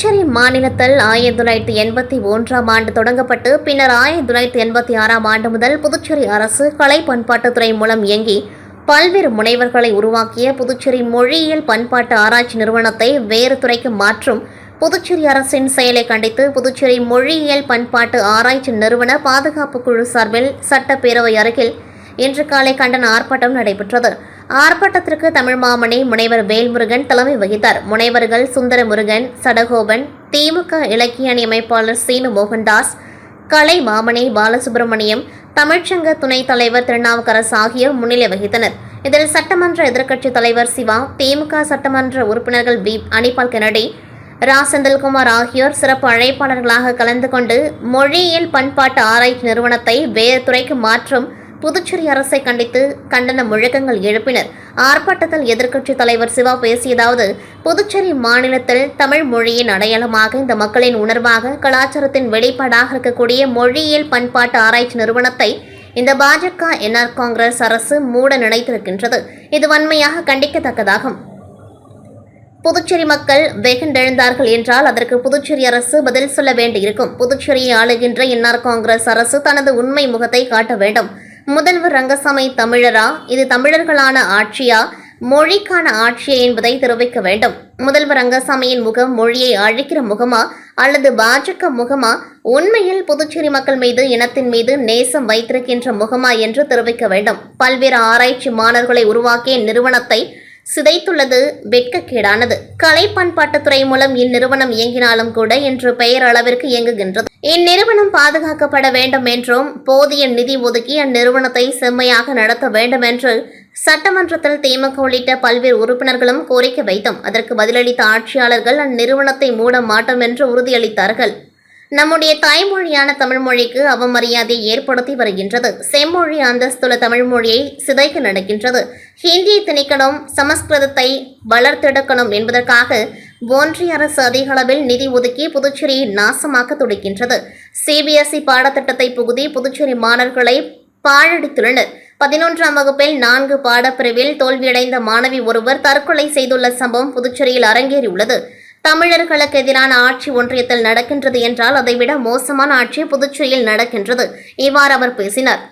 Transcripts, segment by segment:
புதுச்சேரி மாநிலத்தில் ஆயிரத்தி தொள்ளாயிரத்தி எண்பத்தி ஒன்றாம் ஆண்டு தொடங்கப்பட்டு பின்னர் ஆயிரத்தி தொள்ளாயிரத்தி எண்பத்தி ஆறாம் ஆண்டு முதல் புதுச்சேரி அரசு கலை பண்பாட்டுத்துறை மூலம் இயங்கி பல்வேறு முனைவர்களை உருவாக்கிய புதுச்சேரி மொழியியல் பண்பாட்டு ஆராய்ச்சி நிறுவனத்தை வேறு துறைக்கு மாற்றும் புதுச்சேரி அரசின் செயலை கண்டித்து புதுச்சேரி மொழியியல் பண்பாட்டு ஆராய்ச்சி நிறுவன பாதுகாப்பு குழு சார்பில் சட்டப்பேரவை அருகில் இன்று காலை கண்டன ஆர்ப்பாட்டம் நடைபெற்றது. ஆர்ப்பாட்டத்திற்கு தமிழ் மாமணி முனைவர் வேல்முருகன் தலைமை வகித்தார். முனைவர்கள் சுந்தரமுருகன் சடகோபன் திமுக இலக்கிய அணி அமைப்பாளர் சீனு மோகன்தாஸ் கலை மாமணி பாலசுப்ரமணியம் தமிழ்ச்சங்க துணைத் தலைவர் திருநாவுக்கரசு ஆகியோர் முன்னிலை வகித்தனர். இதில் சட்டமன்ற எதிர்க்கட்சித் தலைவர் சிவா திமுக சட்டமன்ற உறுப்பினர்கள் P. Anibal Kennedy Ra Senthilkumar ஆகியோர் சிறப்பு அழைப்பாளர்களாக கலந்து கொண்டு மொழியியல் பண்பாட்டு ஆராய்ச்சி நிறுவனத்தை வேறு துறைக்கு மாற்றும் புதுச்சேரி அரசை கண்டித்து கண்டன முழக்கங்கள் எழுப்பினர். ஆர்ப்பாட்டத்தில் எதிர்க்கட்சித் தலைவர் சிவா பேசியதாவது புதுச்சேரி மாநிலத்தில் தமிழ் மொழியின் அடையாளமாக இந்த மக்களின் உணர்வாக கலாச்சாரத்தின் வெளிப்பாடாக இருக்கக்கூடிய மொழியியல் பண்பாட்டு ஆராய்ச்சி நிறுவனத்தை இந்த பாஜக என்ஆர் காங்கிரஸ் அரசு மூட நினைத்திருக்கின்றது. இது வன்மையாக கண்டிக்கத்தக்கதாகும். புதுச்சேரி மக்கள் வெகுண்டெழுந்தார்கள் என்றால் அதற்கு புதுச்சேரி அரசு பதில் சொல்ல வேண்டியிருக்கும். புதுச்சேரியை ஆளுகின்ற என்ஆர் காங்கிரஸ் அரசு தனது உண்மை முகத்தை காட்ட வேண்டும். முதல்வர் ரங்கசாமி தமிழரா? இது தமிழர்களான ஆட்சியா? மொழிக்கான ஆட்சியா என்பதை தெரிவிக்க வேண்டும். முதல்வர் ரங்கசாமியின் முகம் மொழியை அழிக்கிற முகமா? அல்லது பாஜக முகமா? உண்மையில் புதுச்சேரி மக்கள் மீது இனத்தின் மீது நேசம் வைத்திருக்கின்ற முகமா என்று தெரிவிக்க வேண்டும். பல்வேறு ஆராய்ச்சி மாணவர்களை உருவாக்கிய நிறுவனத்தை சிதைத்துள்ளது வெட்கக்கேடானது. கலை பண்பாட்டுத்துறை மூலம் இந்நிறுவனம் இயங்கினாலும் கூட இன்று பெயர் அளவிற்கு இயங்குகின்றது. இந்நிறுவனம் பாதுகாக்கப்பட வேண்டும் என்றும் போதிய நிதி ஒதுக்கி அந்நிறுவனத்தை செம்மையாக நடத்த வேண்டும் என்று சட்டமன்றத்தில் திமுக உள்ளிட்ட பல்வேறு உறுப்பினர்களும் கோரிக்கை வைத்தோம். அதற்கு பதிலளித்த ஆட்சியாளர்கள் அந்நிறுவனத்தை மூட மாட்டோம் என்று உறுதியளித்தார்கள். நம்முடைய தாய்மொழியான தமிழ் மொழிக்கு அவமரியாதை ஏற்படுத்தி வருகின்றது. செம்மொழி அந்தஸ்துள்ள தமிழ் மொழியை சிதைக்க நடக்கின்றது. ஹிந்தியை திணிக்கணும் சமஸ்கிருதத்தை வளர்த்தெடுக்கணும் என்பதற்காக ஒன்றிய அரசு அதிக அளவில் நிதி ஒதுக்கி புதுச்சேரியை நாசமாக்க துடிக்கின்றது. சிபிஎஸ்இ பாடத்திட்டத்தை புகுதி புதுச்சேரி மாணவர்களை பாழடித்துள்ளனர். பதினொன்றாம் வகுப்பில் நான்கு பாடப்பிரிவில் தோல்வியடைந்த மாணவி ஒருவர் தற்கொலை செய்துள்ள சம்பவம் புதுச்சேரியில் அரங்கேறியுள்ளது. தமிழர்களுக்கு எதிரான ஆட்சி ஒன்றியத்தில் நடக்கின்றது என்றால் அதைவிட மோசமான ஆட்சி புதுச்சேரியில் நடக்கின்றது. இவ்வாறு அவர் பேசினார்.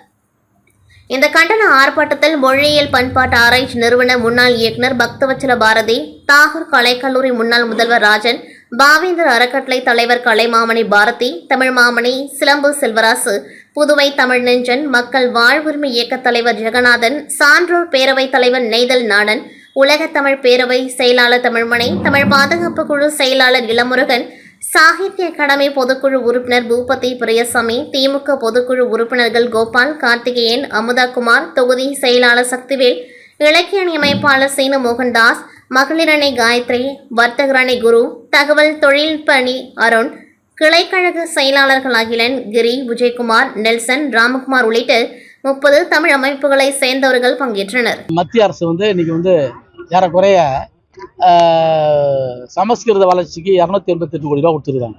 இந்த கண்டன ஆர்ப்பாட்டத்தில் மொழியியல் பண்பாட்டு ஆராய்ச்சி நிறுவன முன்னாள் இயக்குனர் பக்தவச்சல பாரதி தாகூர் கலைக்கல்லூரி முன்னாள் முதல்வர் ராஜன் பாவேந்தர் அறக்கட்டளை தலைவர் கலைமாமணி பாரதி தமிழ் மாமணி சிலம்பு செல்வராசு புதுவை தமிழ் நெஞ்சன் மக்கள் வாழ்வுரிமை இயக்கத் தலைவர் ஜெகநாதன் சான்றோர் பேரவைத் தலைவர் நெய்தல் நாடன் உலகத் தமிழ் பேரவை செயலாளர் தமிழ்மனை தமிழ் பாதுகாப்பு குழு செயலாளர் இளமுருகன் சாகித்ய அகாடமி பொதுக்குழு உறுப்பினர் பூபதி பிரியசாமி திமுக பொதுக்குழு உறுப்பினர்கள் கோபால் கார்த்திகேயன் அமுதாகுமார் தொகுதி செயலாளர் சக்திவேல் இலக்கிய அமைப்பாளர் சீனு மோகன்தாஸ் மகளிரணி காயத்ரி வர்த்தகரணி குரு தகவல் தொழில்நுட்ப அணி அருண் கிளைக்கழக செயலாளர்கள் அகிலன் கிரி விஜயகுமார் நெல்சன் ராமகுமார் உள்ளிட்ட முப்பது தமிழ் அமைப்புகளை சேர்ந்தவர்கள் பங்கேற்றனர். மத்திய அரசு வந்து இன்னைக்கு வந்து ஏறக்குறைய சமஸ்கிருத வளர்ச்சிக்கு இரநூத்தி எண்பத்தெட்டு கோடி ரூபா கொடுத்துருக்காங்க.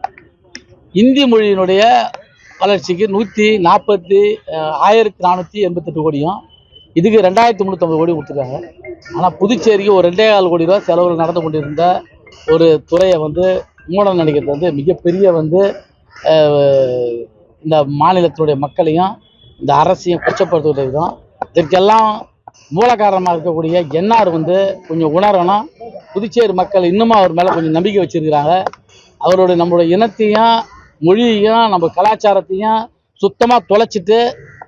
இந்தி மொழியினுடைய வளர்ச்சிக்கு நூற்றி நாற்பத்தி ஆயிரத்தி நானூற்றி எண்பத்தெட்டு கோடியும் இதுக்கு ரெண்டாயிரத்தி முந்நூற்றம்பது கோடி கொடுத்துருக்காங்க. ஆனால் புதுச்சேரிக்கு ஒரு ரெண்டே கால் கோடி ரூபா செலவில் நடந்து கொண்டிருந்த ஒரு துறையை வந்து மூடம் நினைக்கிறது வந்து மிகப்பெரிய வந்து இந்த மாநிலத்தினுடைய மக்களையும் இந்த அரசையும் கொச்சப்படுத்துவது தான் இதற்கெல்லாம் மூலகாரணமாக இருக்கக்கூடிய என்ஆர் வந்து கொஞ்சம் உணரணும். புதுச்சேரி மக்கள் இன்னமும் அவர் மேலே கொஞ்சம் நம்பிக்கை வச்சுருக்கிறாங்க. அவருடைய நம்மளுடைய இனத்தையும் மொழியையும் நம்ம கலாச்சாரத்தையும் சுத்தமாக தொலைச்சிட்டு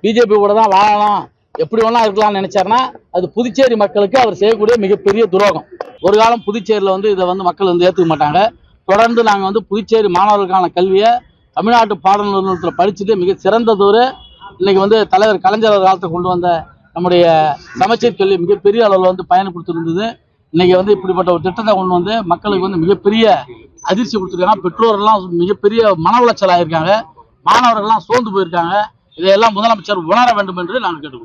பிஜேபி கூட தான் வாழலாம். எப்படி வேணா இருக்கலாம்னு நினச்சாருன்னா அது புதுச்சேரி மக்களுக்கு அவர் செய்யக்கூடிய மிகப்பெரிய துரோகம். ஒரு காலம் புதுச்சேரியில் வந்து இதை வந்து மக்கள் வந்து ஏற்றுக்க மாட்டாங்க. தொடர்ந்து நாங்கள் வந்து புதுச்சேரி மாணவர்களுக்கான கல்வியை தமிழ்நாட்டு பாடநூல் நிறுவனத்தில் படிச்சுட்டு மிக சிறந்ததொரு இன்றைக்கி வந்து தலைவர் கலைஞர் காலத்தை காலத்தில் கொண்டு வந்த நம்முடைய சமச்சீர் கல்வி மிகப்பெரிய அளவில் வந்து பயன் கொடுத்துருந்தது இன்னைக்கு வந்து இப்படிப்பட்ட ஒரு திட்டத்தை கொண்டு வந்து மக்களுக்கு வந்து மிகப்பெரிய அதிர்ச்சி கொடுத்துருக்காங்க. பெற்றோர்கள்லாம் மிகப்பெரிய மன உளைச்சல் ஆகியிருக்காங்க மாணவர்கள்லாம் சோர்ந்து போயிருக்காங்க. இதையெல்லாம் முதலமைச்சர் உணர வேண்டும் என்று நாங்கள் கேட்டுக்கொள்கிறோம்